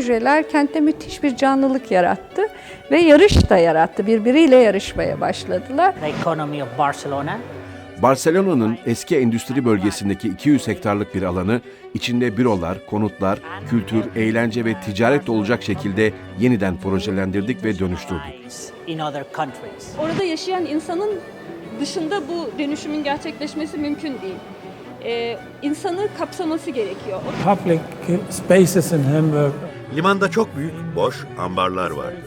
projeler kentte müthiş bir canlılık yarattı ve yarış da yarattı. Birbiriyle yarışmaya başladılar. the economy of Barcelona. Barcelona'nın eski endüstri bölgesindeki 200 hektarlık bir alanı içinde bürolar, konutlar, kültür, eğlence ve ticaret olacak şekilde yeniden projelendirdik ve dönüştürdük. in other countries. Orada yaşayan insanın dışında bu dönüşümün gerçekleşmesi mümkün değil. Ee, insanı kapsaması gerekiyor. public spaces in Hamburg Limanda çok büyük boş ambarlar vardı.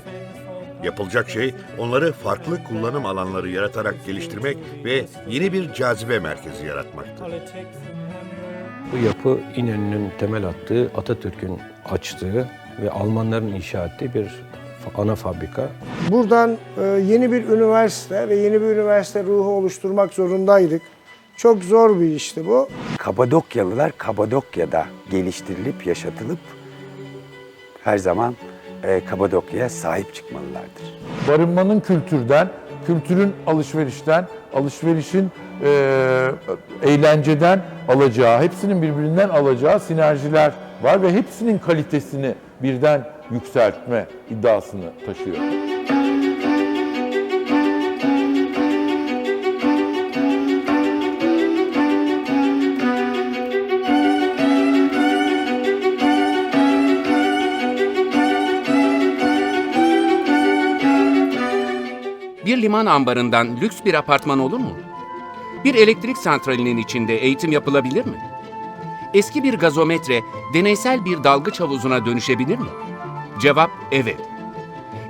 Yapılacak şey onları farklı kullanım alanları yaratarak geliştirmek ve yeni bir cazibe merkezi yaratmaktı. Bu yapı İnönü'nün temel attığı, Atatürk'ün açtığı ve Almanların inşa ettiği bir ana fabrika. Buradan e, yeni bir üniversite ve yeni bir üniversite ruhu oluşturmak zorundaydık. Çok zor bir işti bu. Kapadokyalılar Kapadokya'da geliştirilip yaşatılıp her zaman e, Kapadokya'ya sahip çıkmalılardır. barınmanın kültürden, kültürün alışverişten, alışverişin eee, eğlenceden alacağı, hepsinin birbirinden alacağı sinerjiler var ve hepsinin kalitesini birden yükseltme iddiasını taşıyor. Bir liman ambarından lüks bir apartman olur mu? Bir elektrik santralinin içinde eğitim yapılabilir mi? Eski bir gazometre deneysel bir dalgıç havuzuna dönüşebilir mi? Cevap evet.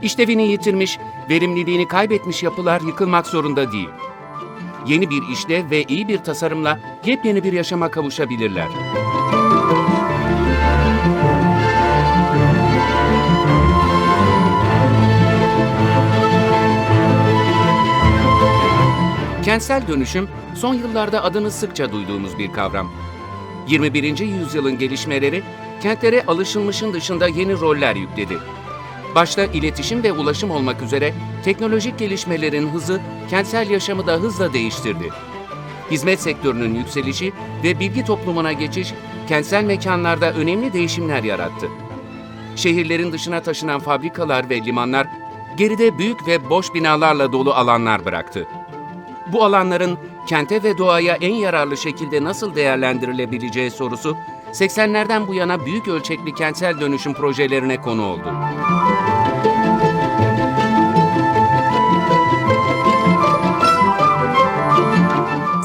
İşlevini yitirmiş, verimliliğini kaybetmiş yapılar yıkılmak zorunda değil. Yeni bir işlev ve iyi bir tasarımla yepyeni bir yaşama kavuşabilirler. Kentsel dönüşüm son yıllarda adını sıkça duyduğumuz bir kavram. 21. yüzyılın gelişmeleri kentlere alışılmışın dışında yeni roller yükledi. Başta iletişim ve ulaşım olmak üzere teknolojik gelişmelerin hızı kentsel yaşamı da hızla değiştirdi. Hizmet sektörünün yükselişi ve bilgi toplumuna geçiş kentsel mekanlarda önemli değişimler yarattı. Şehirlerin dışına taşınan fabrikalar ve limanlar geride büyük ve boş binalarla dolu alanlar bıraktı. Bu alanların kente ve doğaya en yararlı şekilde nasıl değerlendirilebileceği sorusu 80'lerden bu yana büyük ölçekli kentsel dönüşüm projelerine konu oldu.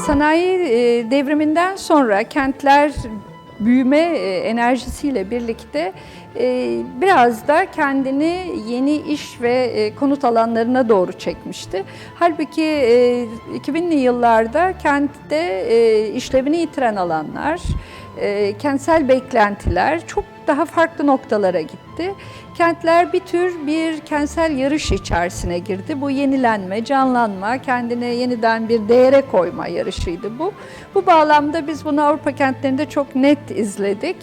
Sanayi e, devriminden sonra kentler büyüme e, enerjisiyle birlikte e, biraz da kendini yeni iş ve e, konut alanlarına doğru çekmişti. Halbuki e, 2000'li yıllarda kentte işlevini yitiren alanlar, kentsel beklentiler çok daha farklı noktalara gitti. Kentler bir tür bir kentsel yarış içerisine girdi. Bu yenilenme, canlanma, kendine yeniden bir değere koyma yarışıydı bu. Bu bağlamda biz bunu Avrupa kentlerinde çok net izledik.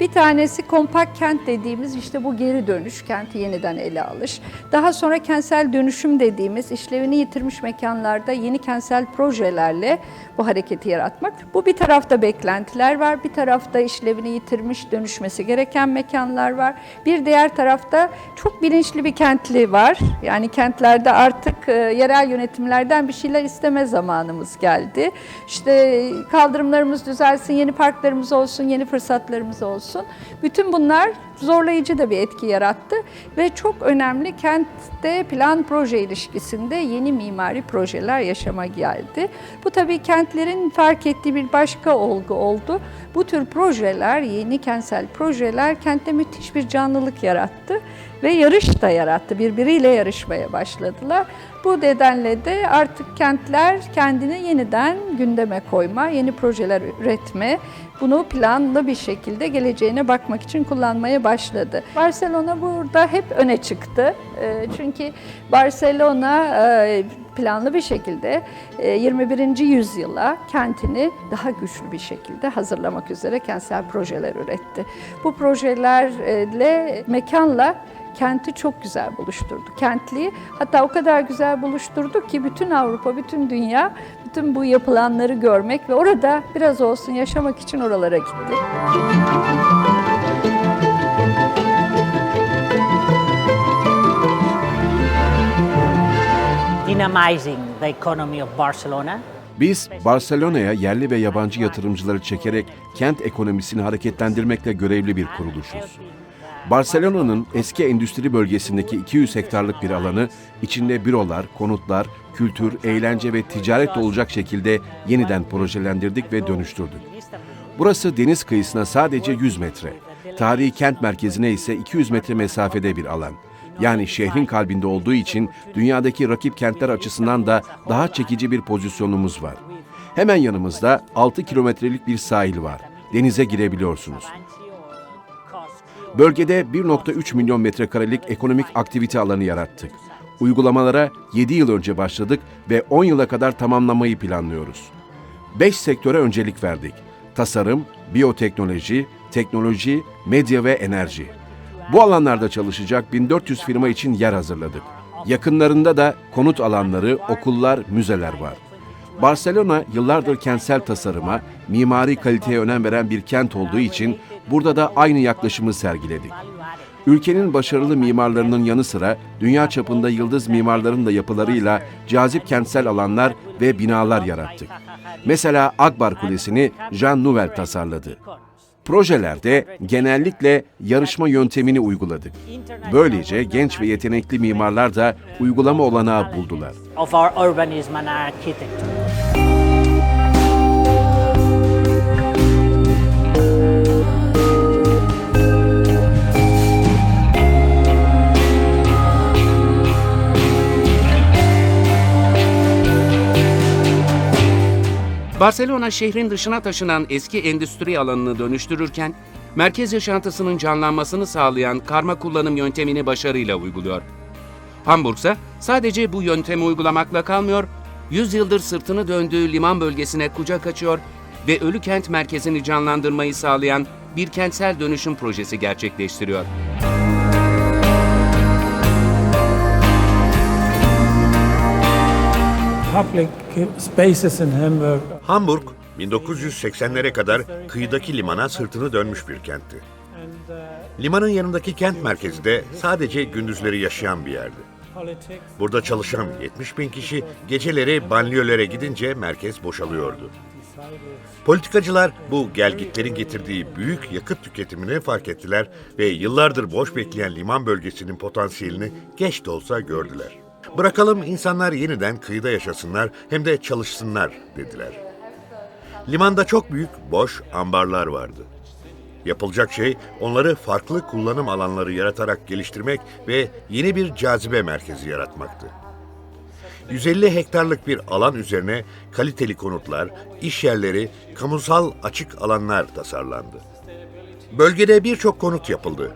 Bir tanesi kompakt kent dediğimiz işte bu geri dönüş, kenti yeniden ele alış. Daha sonra kentsel dönüşüm dediğimiz işlevini yitirmiş mekanlarda yeni kentsel projelerle bu hareketi yaratmak. Bu bir tarafta beklentiler var, bir tarafta işlevini yitirmiş, dönüşmesi gereken mekanlar var. Bir diğer tarafta çok bilinçli bir kentli var. Yani kentlerde artık e, yerel yönetimlerden bir şeyler isteme zamanımız geldi. İşte kaldırımlarımız düzelsin, yeni parklarımız olsun, yeni fırsatlarımız olsun. Bütün bunlar zorlayıcı da bir etki yarattı ve çok önemli kentte plan proje ilişkisinde yeni mimari projeler yaşama geldi. Bu tabii kentlerin fark ettiği bir başka olgu oldu. Bu tür projeler, yeni kentsel projeler kentte müthiş bir canlılık yarattı ve yarış da yarattı. Birbiriyle yarışmaya başladılar. Bu nedenle de artık kentler kendini yeniden gündeme koyma, yeni projeler üretme, bunu planlı bir şekilde geleceğine bakmak için kullanmaya başladı. Barcelona burada hep öne çıktı. Ee, Çünkü Barcelona e, planlı bir şekilde e, 21. yüzyıla kentini daha güçlü bir şekilde hazırlamak üzere kentsel projeler üretti. Bu projelerle, mekanla kenti çok güzel buluşturdu. Kentliği hatta o kadar güzel buluşturdu ki bütün Avrupa, bütün dünya bütün bu yapılanları görmek ve orada biraz olsun yaşamak için oralara gitti. Dynamizing the economy of Barcelona biz Barcelona'ya yerli ve yabancı yatırımcıları çekerek kent ekonomisini hareketlendirmekle görevli bir kuruluşuz. Barcelona'nın eski endüstri bölgesindeki 200 hektarlık bir alanı içinde bürolar, konutlar, kültür, eğlence ve ticaret olacak şekilde yeniden projelendirdik ve dönüştürdük. Burası deniz kıyısına sadece 100 metre. Tarihi kent merkezine ise 200 metre mesafede bir alan. Yani şehrin kalbinde olduğu için dünyadaki rakip kentler açısından da daha çekici bir pozisyonumuz var. Hemen yanımızda 6 kilometrelik bir sahil var. Denize girebiliyorsunuz. Bölgede 1.3 milyon metrekarelik ekonomik aktivite alanı yarattık. Uygulamalara 7 yıl önce başladık ve 10 yıla kadar tamamlamayı planlıyoruz. 5 sektöre öncelik verdik. Tasarım, biyoteknoloji, teknoloji, medya ve enerji. Bu alanlarda çalışacak 1400 firma için yer hazırladık. Yakınlarında da konut alanları, okullar, müzeler var. Barcelona yıllardır kentsel tasarıma, mimari kaliteye önem veren bir kent olduğu için burada da aynı yaklaşımı sergiledik. Ülkenin başarılı mimarlarının yanı sıra dünya çapında yıldız mimarların da yapılarıyla cazip kentsel alanlar ve binalar yarattık. Mesela Akbar Kulesi'ni Jean Nouvel tasarladı. Projelerde genellikle yarışma yöntemini uyguladık. Böylece genç ve yetenekli mimarlar da uygulama olanağı buldular. Barcelona şehrin dışına taşınan eski endüstri alanını dönüştürürken, merkez yaşantısının canlanmasını sağlayan karma kullanım yöntemini başarıyla uyguluyor. Hamburg ise sadece bu yöntemi uygulamakla kalmıyor, 100 yıldır sırtını döndüğü liman bölgesine kucak açıyor ve ölü kent merkezini canlandırmayı sağlayan bir kentsel dönüşüm projesi gerçekleştiriyor. Public spaces in Hamburg Hamburg 1980'lere kadar kıyıdaki limana sırtını dönmüş bir kentti. Limanın yanındaki kent merkezi de sadece gündüzleri yaşayan bir yerdi. Burada çalışan 70 bin kişi geceleri banliyölere gidince merkez boşalıyordu. Politikacılar bu gelgitlerin getirdiği büyük yakıt tüketimini fark ettiler ve yıllardır boş bekleyen liman bölgesinin potansiyelini geç de olsa gördüler. Bırakalım insanlar yeniden kıyıda yaşasınlar hem de çalışsınlar dediler. Limanda çok büyük boş ambarlar vardı. Yapılacak şey onları farklı kullanım alanları yaratarak geliştirmek ve yeni bir cazibe merkezi yaratmaktı. 150 hektarlık bir alan üzerine kaliteli konutlar, iş yerleri, kamusal açık alanlar tasarlandı. Bölgede birçok konut yapıldı.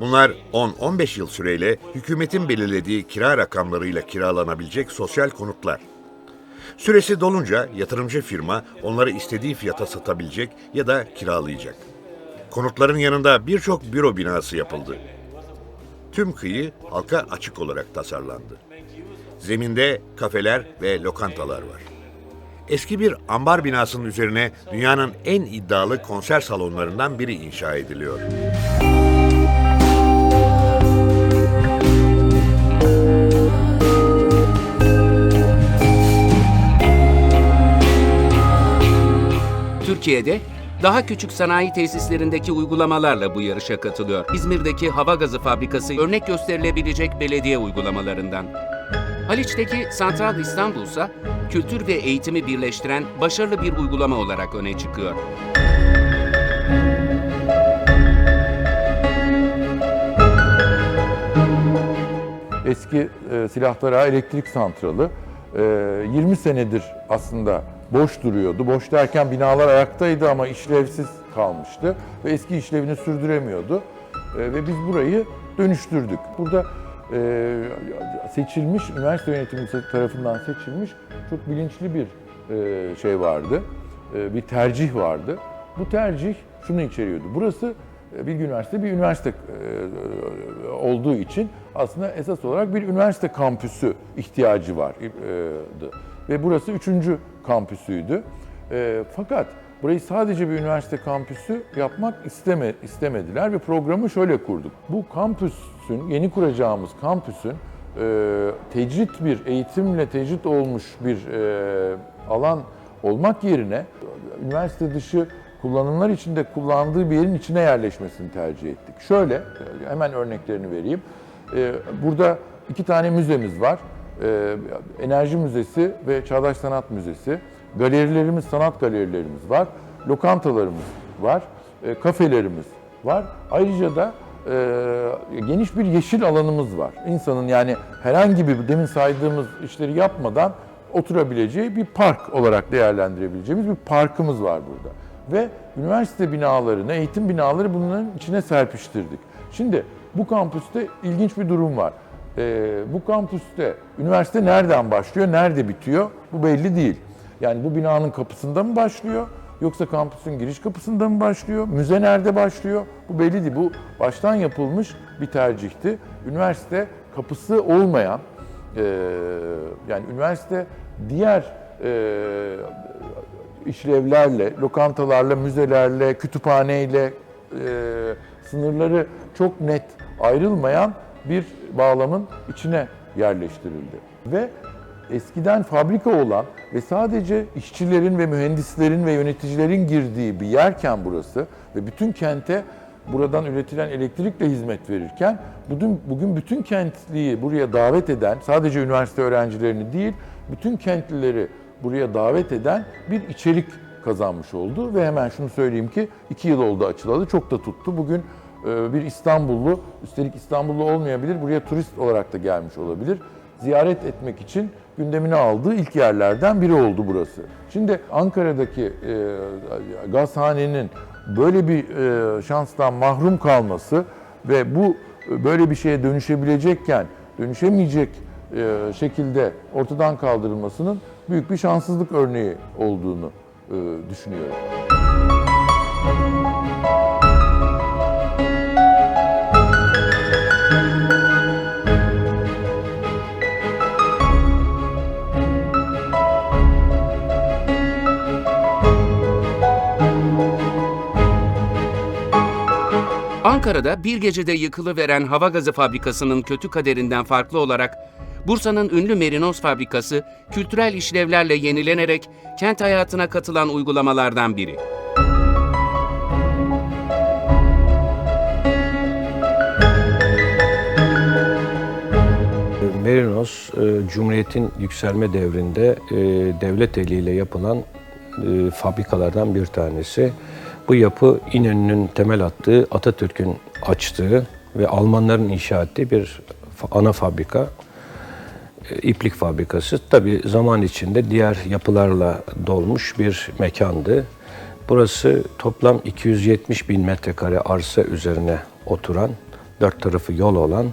Bunlar 10-15 yıl süreyle hükümetin belirlediği kira rakamlarıyla kiralanabilecek sosyal konutlar. Süresi dolunca yatırımcı firma onları istediği fiyata satabilecek ya da kiralayacak. Konutların yanında birçok büro binası yapıldı. Tüm kıyı halka açık olarak tasarlandı. Zeminde kafeler ve lokantalar var. Eski bir ambar binasının üzerine dünyanın en iddialı konser salonlarından biri inşa ediliyor. Türkiye'de daha küçük sanayi tesislerindeki uygulamalarla bu yarışa katılıyor. İzmir'deki hava gazı fabrikası örnek gösterilebilecek belediye uygulamalarından. Haliç'teki Santral İstanbul ise kültür ve eğitimi birleştiren başarılı bir uygulama olarak öne çıkıyor. eski e, silahlara elektrik santralı e, 20 senedir aslında boş duruyordu. Boş derken binalar ayaktaydı ama işlevsiz kalmıştı ve eski işlevini sürdüremiyordu. E, ve biz burayı dönüştürdük. Burada e, seçilmiş, üniversite yönetimi tarafından seçilmiş çok bilinçli bir e, şey vardı, e, bir tercih vardı. Bu tercih şunu içeriyordu. Burası e, Bilgi Üniversitesi bir üniversite e, olduğu için aslında esas olarak bir üniversite kampüsü ihtiyacı var. Ve burası üçüncü kampüsüydü. E, Fakat burayı sadece bir üniversite kampüsü yapmak isteme, istemediler ve programı şöyle kurduk. Bu kampüsün, yeni kuracağımız kampüsün e, tecrit bir, eğitimle tecrit olmuş bir e, alan olmak yerine üniversite dışı kullanımlar içinde kullandığı bir yerin içine yerleşmesini tercih ettik. Şöyle, e, hemen örneklerini vereyim. E, burada iki tane müzemiz var. E, Enerji Müzesi ve Çağdaş Sanat Müzesi. Galerilerimiz, sanat galerilerimiz var. Lokantalarımız var. E, kafelerimiz var. Ayrıca da e, geniş bir yeşil alanımız var. İnsanın yani herhangi bir demin saydığımız işleri yapmadan oturabileceği bir park olarak değerlendirebileceğimiz bir parkımız var burada. Ve üniversite binalarını, eğitim binaları bunların içine serpiştirdik. Şimdi bu kampüste ilginç bir durum var. Ee, bu kampüste üniversite nereden başlıyor, nerede bitiyor bu belli değil. Yani bu binanın kapısında mı başlıyor, yoksa kampüsün giriş kapısında mı başlıyor, müze nerede başlıyor bu belli değil. Bu baştan yapılmış bir tercihti. Üniversite kapısı olmayan, e, yani üniversite diğer e, işlevlerle, lokantalarla, müzelerle, kütüphaneyle e, sınırları çok net ayrılmayan bir bağlamın içine yerleştirildi. Ve eskiden fabrika olan ve sadece işçilerin ve mühendislerin ve yöneticilerin girdiği bir yerken burası ve bütün kente buradan üretilen elektrikle hizmet verirken bugün, bugün bütün kentliyi buraya davet eden, sadece üniversite öğrencilerini değil, bütün kentlileri buraya davet eden bir içerik kazanmış oldu. Ve hemen şunu söyleyeyim ki iki yıl oldu açılalı, çok da tuttu. Bugün bir İstanbullu, üstelik İstanbullu olmayabilir, buraya turist olarak da gelmiş olabilir. Ziyaret etmek için gündemine aldığı ilk yerlerden biri oldu burası. Şimdi Ankara'daki e, gazhanenin böyle bir e, şanstan mahrum kalması ve bu e, böyle bir şeye dönüşebilecekken dönüşemeyecek e, şekilde ortadan kaldırılmasının büyük bir şanssızlık örneği olduğunu e, düşünüyorum. Ankara'da bir gecede yıkılıveren hava gazı fabrikasının kötü kaderinden farklı olarak Bursa'nın ünlü Merinos fabrikası kültürel işlevlerle yenilenerek kent hayatına katılan uygulamalardan biri. Merinos, e, Cumhuriyet'in yükselme devrinde e, devlet eliyle yapılan e, fabrikalardan bir tanesi. Bu yapı İnönü'nün temel attığı, Atatürk'ün açtığı ve Almanların inşa ettiği bir ana fabrika. E, iplik fabrikası. Tabi zaman içinde diğer yapılarla dolmuş bir mekandı. Burası toplam 270 bin metrekare arsa üzerine oturan, dört tarafı yol olan,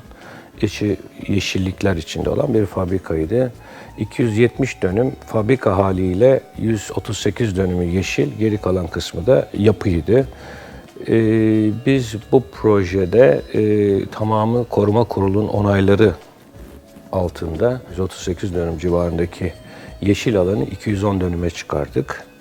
içi yeşillikler içinde olan bir fabrikaydı. 270 dönüm fabrika haliyle 138 dönümü yeşil, geri kalan kısmı da yapıydı. Ee, biz bu projede e, tamamı koruma kurulun onayları altında 138 dönüm civarındaki yeşil alanı 210 dönüme çıkardık.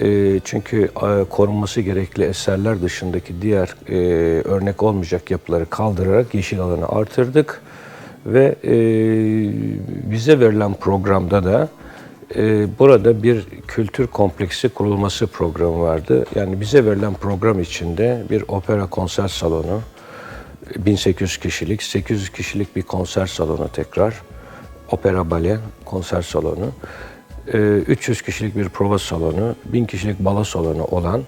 E, çünkü e, korunması gerekli eserler dışındaki diğer e, örnek olmayacak yapıları kaldırarak yeşil alanı artırdık. Ve e, bize verilen programda da burada bir kültür kompleksi kurulması programı vardı. Yani bize verilen program içinde bir opera konser salonu, 1800 kişilik, 800 kişilik bir konser salonu tekrar, opera bale konser salonu, 300 kişilik bir prova salonu, 1000 kişilik balo salonu olan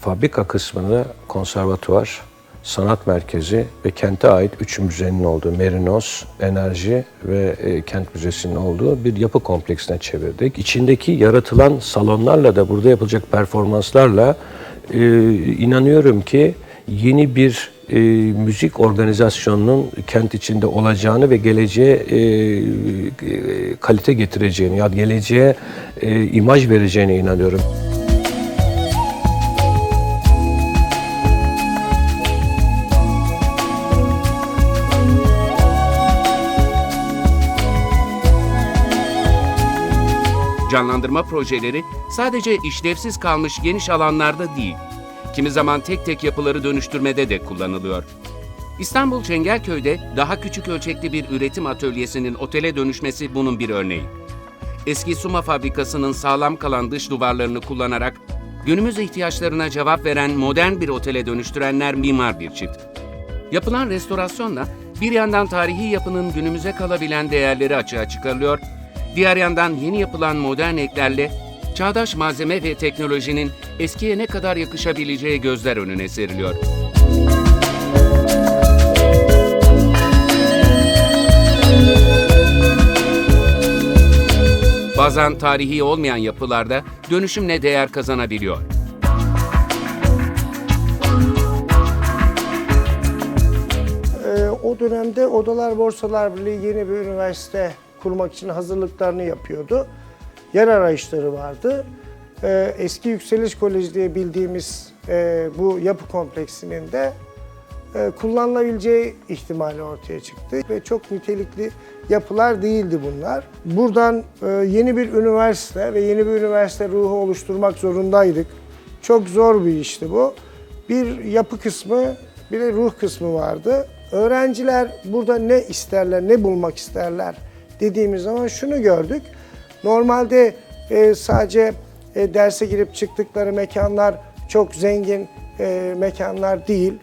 fabrika kısmında konservatuvar, sanat merkezi ve kente ait üç müzenin olduğu Merinos, Enerji ve e, Kent Müzesi'nin olduğu bir yapı kompleksine çevirdik. İçindeki yaratılan salonlarla da burada yapılacak performanslarla e, inanıyorum ki yeni bir e, müzik organizasyonunun kent içinde olacağını ve geleceğe e, e, kalite getireceğini ya geleceğe e, imaj vereceğine inanıyorum. Canlandırma projeleri sadece işlevsiz kalmış geniş alanlarda değil, kimi zaman tek tek yapıları dönüştürmede de kullanılıyor. İstanbul Çengelköy'de daha küçük ölçekli bir üretim atölyesinin otele dönüşmesi bunun bir örneği. Eski Suma fabrikasının sağlam kalan dış duvarlarını kullanarak günümüz ihtiyaçlarına cevap veren modern bir otele dönüştürenler mimar bir çift. Yapılan restorasyonla bir yandan tarihi yapının günümüze kalabilen değerleri açığa çıkarılıyor, diğer yandan yeni yapılan modern eklerle çağdaş malzeme ve teknolojinin eskiye ne kadar yakışabileceği gözler önüne seriliyor. Bazen tarihi olmayan yapılarda dönüşümle değer kazanabiliyor. Ee, o dönemde Odalar Borsalar Birliği yeni bir üniversite kurmak için hazırlıklarını yapıyordu. Yer arayışları vardı. Ee, eski Yükseliş Koleji diye bildiğimiz e, bu yapı kompleksinin de e, kullanılabileceği ihtimali ortaya çıktı. Ve çok nitelikli yapılar değildi bunlar. Buradan e, yeni bir üniversite ve yeni bir üniversite ruhu oluşturmak zorundaydık. Çok zor bir işti bu. Bir yapı kısmı, bir de ruh kısmı vardı. Öğrenciler burada ne isterler, ne bulmak isterler dediğimiz zaman şunu gördük. Normalde e, sadece e, derse girip çıktıkları mekanlar çok zengin e, mekanlar değil.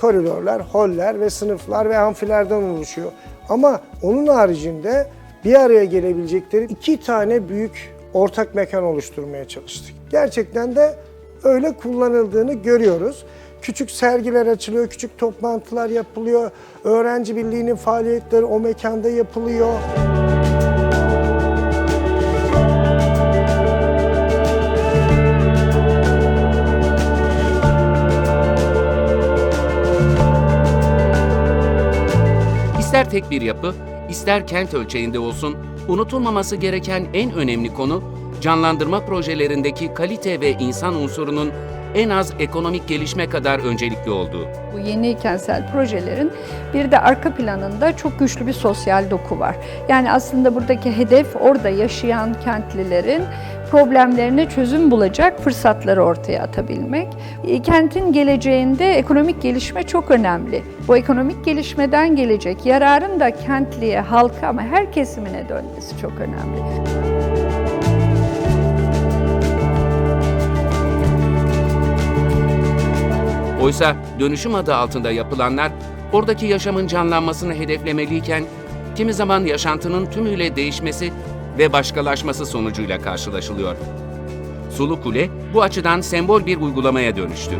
Koridorlar, holler ve sınıflar ve amfilerden oluşuyor. Ama onun haricinde bir araya gelebilecekleri iki tane büyük ortak mekan oluşturmaya çalıştık. Gerçekten de öyle kullanıldığını görüyoruz. Küçük sergiler açılıyor, küçük toplantılar yapılıyor. Öğrenci birliğinin faaliyetleri o mekanda yapılıyor. Tek bir yapı, ister kent ölçeğinde olsun, unutulmaması gereken en önemli konu canlandırma projelerindeki kalite ve insan unsurunun en az ekonomik gelişme kadar öncelikli olduğu. Bu yeni kentsel projelerin bir de arka planında çok güçlü bir sosyal doku var. Yani aslında buradaki hedef orada yaşayan kentlilerin problemlerine çözüm bulacak fırsatları ortaya atabilmek. E, Kentin geleceğinde ekonomik gelişme çok önemli. Bu ekonomik gelişmeden gelecek yararın da kentliye, halka ama her kesimine dönmesi çok önemli. Oysa dönüşüm adı altında yapılanlar oradaki yaşamın canlanmasını hedeflemeliyken kimi zaman yaşantının tümüyle değişmesi ve başkalaşması sonucuyla karşılaşılıyor. Sulu Kule bu açıdan sembol bir uygulamaya dönüştü.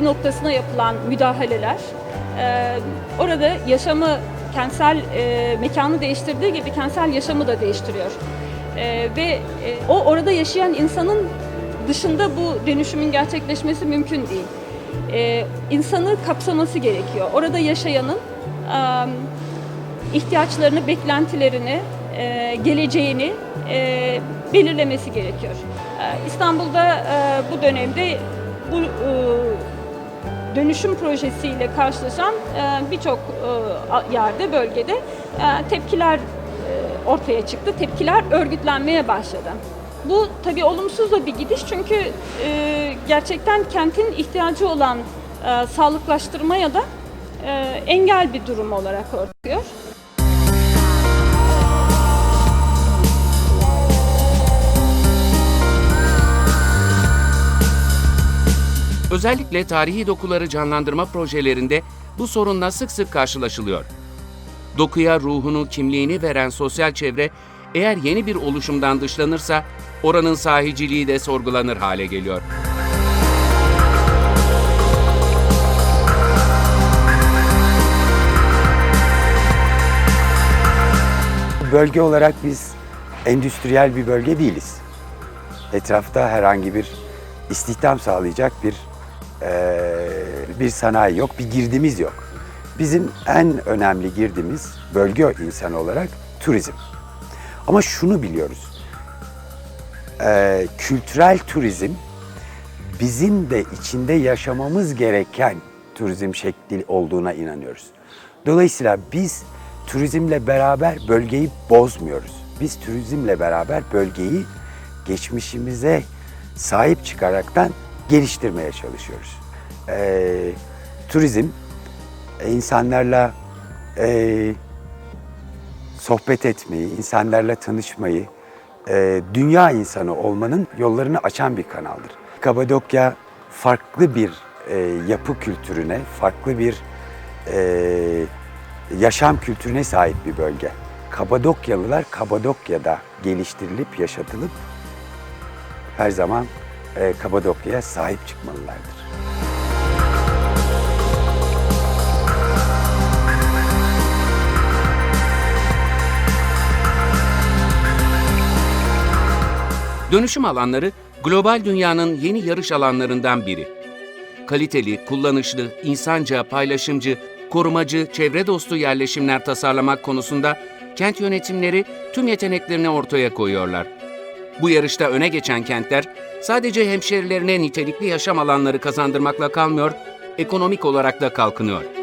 Bir noktasına yapılan müdahaleler e, orada yaşamı kentsel e, mekanı değiştirdiği gibi kentsel yaşamı da değiştiriyor. E, ve e, o orada yaşayan insanın dışında bu dönüşümün gerçekleşmesi mümkün değil. E, insanı kapsaması gerekiyor. Orada yaşayanın ihtiyaçlarını, beklentilerini, geleceğini belirlemesi gerekiyor. İstanbul'da bu dönemde bu dönüşüm projesiyle karşılaşan e, birçok e, yerde, bölgede e, tepkiler ortaya çıktı. Tepkiler örgütlenmeye başladı. Bu tabii olumsuz da bir gidiş çünkü gerçekten kentin ihtiyacı olan e, sağlıklaştırmaya da engel bir durum olarak ortaya. Özellikle tarihi dokuları canlandırma projelerinde bu sorunla sık sık karşılaşılıyor. Dokuya ruhunu, kimliğini veren sosyal çevre eğer yeni bir oluşumdan dışlanırsa oranın sahiciliği de sorgulanır hale geliyor. Bölge olarak biz endüstriyel bir bölge değiliz. Etrafta herhangi bir istihdam sağlayacak bir bir sanayi yok, bir girdimiz yok. Bizim en önemli girdimiz bölge insanı olarak turizm. Ama şunu biliyoruz. Eee, kültürel turizm bizim de içinde yaşamamız gereken turizm şekli olduğuna inanıyoruz. Dolayısıyla biz turizmle beraber bölgeyi bozmuyoruz. Biz turizmle beraber bölgeyi geçmişimize sahip çıkaraktan geliştirmeye çalışıyoruz. Ee, turizm e, insanlarla e, sohbet etmeyi, insanlarla tanışmayı, e, dünya insanı olmanın yollarını açan bir kanaldır. Kabadokya farklı bir e, yapı kültürüne, farklı bir e, yaşam kültürüne sahip bir bölge. Kabadokyalılar Kapadokya'da geliştirilip yaşatılıp her zaman e, Kapadokya'ya sahip çıkmalılardır. Dönüşüm alanları global dünyanın yeni yarış alanlarından biri. Kaliteli, kullanışlı, insanca, paylaşımcı, korumacı, çevre dostu yerleşimler tasarlamak konusunda kent yönetimleri tüm yeteneklerini ortaya koyuyorlar. Bu yarışta öne geçen kentler sadece hemşerilerine nitelikli yaşam alanları kazandırmakla kalmıyor, ekonomik olarak da kalkınıyor.